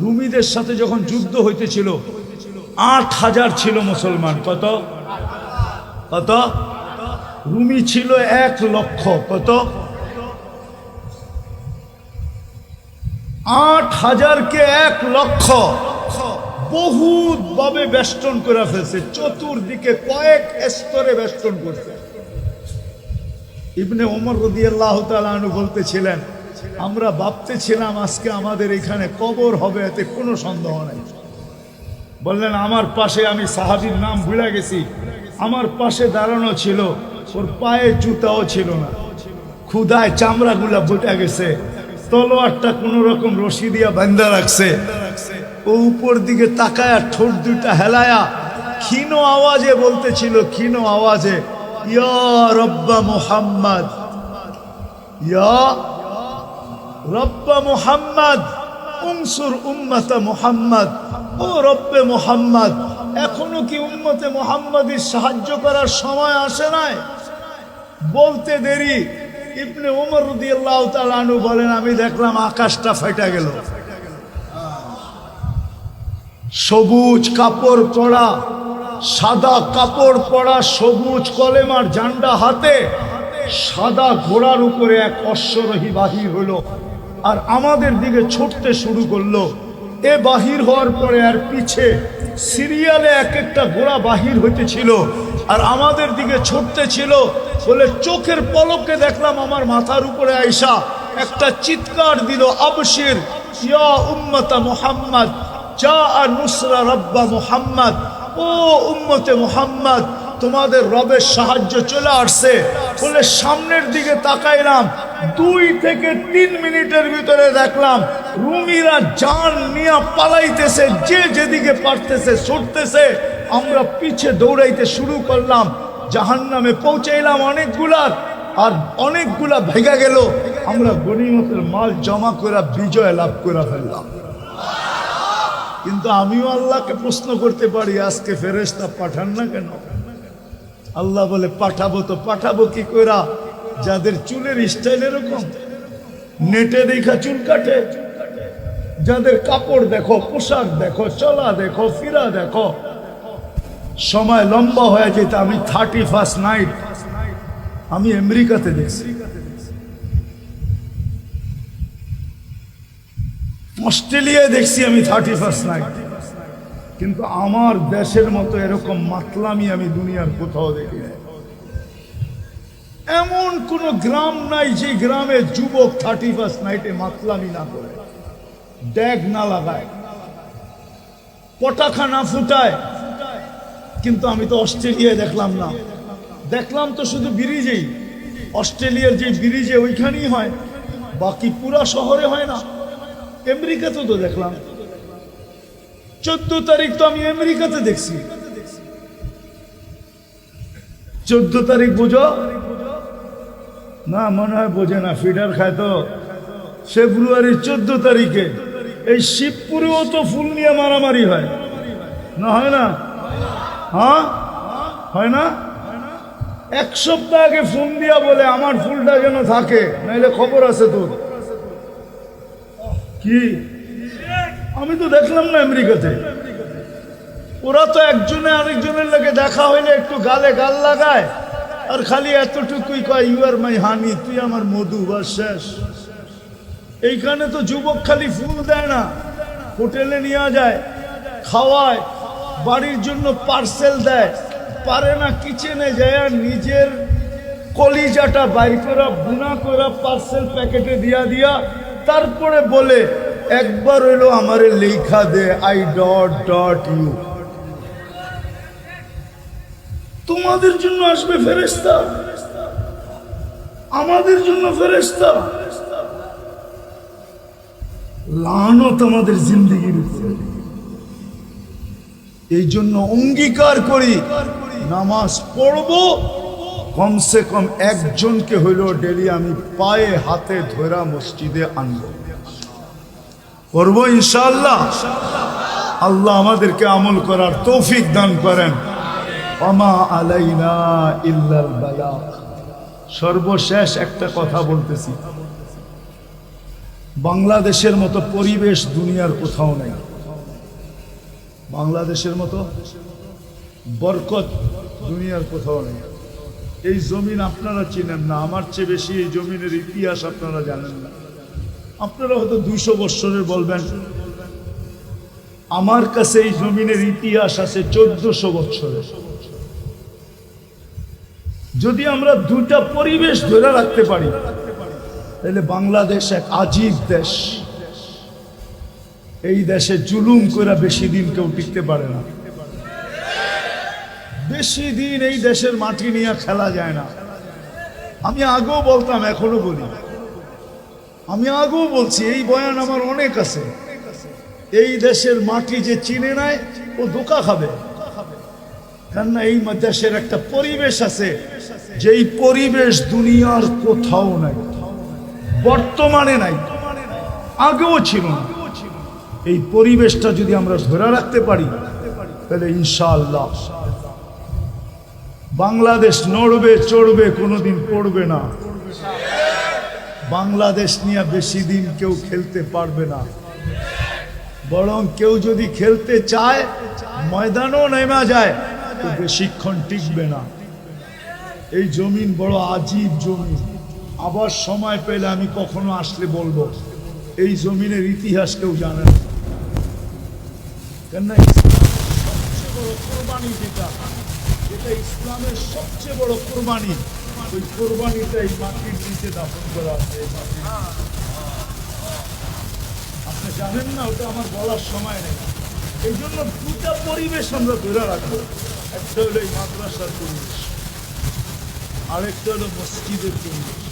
রুমিদের সাথে যখন যুদ্ধ হইতেছিল, আট হাজার ছিল মুসলমান। কত? কত? রুমি ছিল এক লক্ষ। কত? আট হাজারকে এক লক্ষ। বহুত ভাবে বেষ্টন করে ফেলছে। চতুর্দিকে কয়েক স্তরে বেষ্টন করছে। ইবনে ওমর রদিয়াল্লাহ তালু বলতেছিলেন আমরা ভাবতেছিলাম আজকে আমাদের এখানে কবর হবে, এতে কোনো সন্দেহ নাই। বললেন, আমার পাশে আমি সাহাবির নাম ভুলে গেছি। আমার পাশে দাঁড়ানো ছিল, ওর পায়ে জুতাও ছিল না। ক্ষুদায় চামড়াগুলা বুটে গেছে। তলোয়ারটা কোন রকম রশি দিয়া বান্ধা রাখছে। ও উপর দিকে তাকায়া ঠোঁট দুইটা হেলায়া ক্ষীণ আওয়াজে বলতেছিল, ক্ষীণ আওয়াজে, ইয়া রব্বা মুহাম্মদ, ইয়া রব্বা মুহাম্মদ, উনসুর উম্মতা মুহাম্মদ। ও রব্বে মুহাম্মদ, এখনও কি উম্মতে মুহাম্মাদের সাহায্য করার সময় আসে নাই? বলতে দেরি। ইবনে উমর রাদিয়াল্লাহু তাআলা আনহু বলেন, আমি দেখলাম আকাশটা ফেটে গেল। সবুজ কাপড় পরা, সাদা কাপড় পরা সবুজ কলেমার ঝান্ডা হাতে সাদা ঘোড়ার উপরে এক অশ্বরোহী বাহির হলো। আর আমাদের দিকে ছুটতে শুরু করল। এ বাহির হওয়ার পরে আর পিছে সিরিয়ালে এক একটা গোড়া বাহির হইতেছিল আর আমাদের দিকে ছুটতে ছিল বলে চোখের পলককে দেখলাম আমার মাথার উপরে আইসা একটা চিৎকার দিল আবশির, ইয়া উম্মতা মুহাম্মদ যা আর নুসরা রব্বা মুহাম্মদ, ও উম্মতে মুহাম্মদ, তোমাদের রবের সাহায্য চলে আসছে। বলে সামনের দিকে তাকাইলাম দুই থেকে তিন মিনিটের ভিতরে দেখলাম রুমিরা জান নিয়ে পালাইতেছে, যে যেদিকে পারতেছে ছুটতেছে। আমরা পিছে দৌড়াইতে শুরু করলাম জাহান নামে পৌঁছাইলাম অনেকগুলার আর অনেকগুলা ভেঙে গেল। আমরা গণিমতের মাল জমা করে বিজয় লাভ করে ফেললাম। কিন্তু আমিও আল্লাহকে প্রশ্ন করতে পারি, আজকে ফেরেস্তা পাঠান না কেন? আল্লাহ বলে, পাঠাবো তো পাঠাবো কি কইরা? যাদের চুলের স্টাইল এরকম, নেটে দেখা চুল কাটে। যাদের কাপড় দেখো, পোশাক দেখো, চলা দেখো, ফিরা দেখো, সময় লম্বা হয়ে যেত, আমি থার্টি ফার্স্ট নাইট আমি আমেরিকাতে দেখছি। অস্ট্রেলিয়ায় দেখছি আমি থার্টি ফার্স্ট নাইট কিন্তু আমার দেশের মতো এরকম মাতলামি আমি দুনিয়ার কোথাও দেখি এমন কোন গ্রাম নাই যে গ্রামে যুবক থার্টি ফার্স্ট নাইটে মাতলামি না করে। ড্যাগ না লাগায়। পটাখা না ফুটায়। কিন্তু আমি তো অস্ট্রেলিয়ায় দেখলাম না। দেখলাম তো শুধু ব্রিজেই। অস্ট্রেলিয়ার যে ব্রিজে ওইখানেই হয়। বাকি পুরা শহরে হয় না। আমেরিকাতেও তো দেখলাম। চোদ্দ তারিখ তো আমি আমেরিকাতে দেখছি। চোদ্দ তারিখ বুঝো? না, মনে হয় বোঝে না, ফিডার খায় তো। ফেব্রুয়ারির চোদ্দ তারিখে এই শিবপুরেও তো ফুল নিয়ে মারামারি হয়। না হয় না? হ্যাঁ? হয় না? এক সপ্তাহ আগে ফোন দিয়া বলে আমার ফুলটা যেন থাকে, নাইলে খবর আছে তোর। কি? আমি তো দেখলাম না আমেরিকাতে। ওরা তো একজনে আরেকজনের লাগে দেখা হইলে একটু গালে গাল লাগায়। আর খালি এতটুকুই কয় ইউ আর মাই হানি তুই আমার মধু বা শেষ। এইখানে তো যুবক খালি ফুল দেয় না, হোটেলে নিয়ে যায়, খাওয়ায়, বাড়ির জন্য পার্সেল দেয়, পারে না কিচেনে যায় নিজের কলিজাটা বাইর করা, বুনা করা পার্সেল প্যাকেটে দিয়া দিয়া তারপরে বলে, একবার হইল আমারে লেখা দে আই ডট ডট ইউ তোমাদের জন্য আসবে ফেরেস্তা আমাদের জন্য ফেরেস্তা লানত আমাদের জিন্দগির এই জন্য অঙ্গীকার করি, নামাজ পড়ব, কমসে কম একজনকে হইলেও ডেলি আমি পায়ে হাতে ধরা মসজিদে আনব। করব ইনশাল্লাহ আল্লাহ আমাদেরকে আমল করার তৌফিক দান করেন। আলাইনা ইল্লাল সর্বশেষ একটা কথা বলতেছি। বাংলাদেশের মতো পরিবেশ দুনিয়ার কোথাও নেই। বাংলাদেশের মতো বরকত দুনিয়ার কোথাও নেই। এই জমিন আপনারা চিনেন না, আমার চেয়ে বেশি এই জমিনের ইতিহাস আপনারা জানেন না। আপনারা হয়তো দুইশো বৎসরের বলবেন, আমার কাছে এই জমিনের ইতিহাস আছে চোদ্দশো বৎসরের। যদি আমরা দুটা পরিবেশ ধরে রাখতে পারি, তাহলে বাংলাদেশ এক আজীব দেশ। এই দেশে জুলুম করে বেশি দিন কেউ টিকতে পারে না। বেশি দিন এই দেশের মাটি নিয়ে খেলা যায় না। আমি আগেও বলতাম, এখনও বলি। আমি আগেও বলছি, এই বয়ান আমার অনেক আছে। এই দেশের মাটি যে চিনে নেয়, ও দোকা খাবে। কেননা এই মাদ্রাসের একটা পরিবেশ আছে, যেই পরিবেশ দুনিয়ার কোথাও নাই, বর্তমানে নাই, আগেও ছিল এই পরিবেশটা যদি আমরা ধরে রাখতে পারি, তাহলে ইনশাআল্লাহ বাংলাদেশ নড়বে, চড়বে, কোনোদিন পড়বে না। বাংলাদেশ নিয়ে বেশি দিন কেউ খেলতে পারবে না। বরং কেউ যদি খেলতে চায়, ময়দানও নেমা যায়। বেশিক্ষণ টিকবে না। এই জমিন বড় আজীব জমিন। আবার সময় পেলে আমি কখনো আসলে বলব, এই জমিনের ইতিহাস কেউ জানে না। আপনি জানেন না, ওটা আমার বলার সময় নেই। এই জন্য দুটা পরিবেশ আমরা ধরে রাখব। একটা হলো মাদ্রাসার পরিবেশ আরেকটা হলো মসজিদের পরিবেশ